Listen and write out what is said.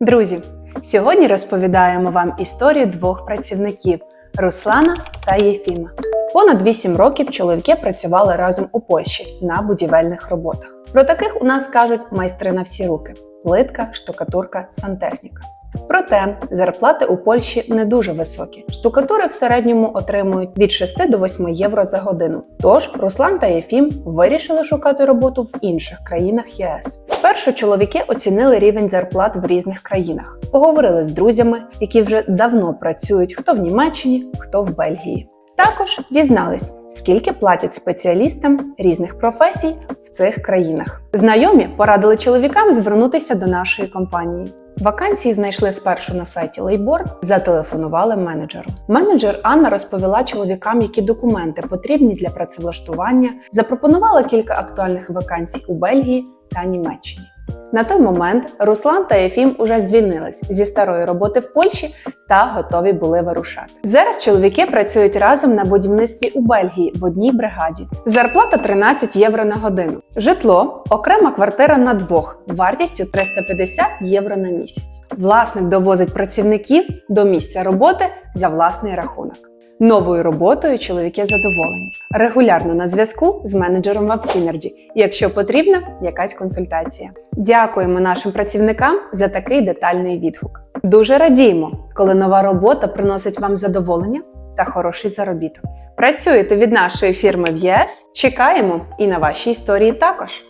Друзі, сьогодні розповідаємо вам історію двох працівників Руслана та Єфіма. Понад 8 років чоловіки працювали разом у Польщі на будівельних роботах. Про таких у нас кажуть майстри на всі руки: плитка, штукатурка, сантехніка. Проте зарплати у Польщі не дуже високі. Штукатури в середньому отримують від 6 до 8 євро за годину. Тож Руслан та Єфім вирішили шукати роботу в інших країнах ЄС. Спершу чоловіки оцінили рівень зарплат в різних країнах, поговорили з друзями, які вже давно працюють хто в Німеччині, хто в Бельгії. Також дізнались, скільки платять спеціалістам різних професій в цих країнах. Знайомі порадили чоловікам звернутися до нашої компанії. Вакансії знайшли спершу на сайті Лейбор, зателефонували менеджеру. Менеджер Анна розповіла чоловікам, які документи потрібні для працевлаштування, запропонувала кілька актуальних вакансій у Бельгії та Німеччині. На той момент Руслан та Єфім уже звільнились зі старої роботи в Польщі та готові були вирушати. Зараз чоловіки працюють разом на будівництві у Бельгії в одній бригаді. Зарплата 13 євро на годину. Житло окрема квартира на двох вартістю 350 євро на місяць. Власник довозить працівників до місця роботи за власний рахунок. Новою роботою чоловіки задоволені. Регулярно на зв'язку з менеджером WebSynergy, якщо потрібна якась консультація. Дякуємо нашим працівникам за такий детальний відгук. Дуже радіємо, коли нова робота приносить вам задоволення та хороший заробіток. Працюєте від нашої фірми в ЄС? Чекаємо і на ваші історії також.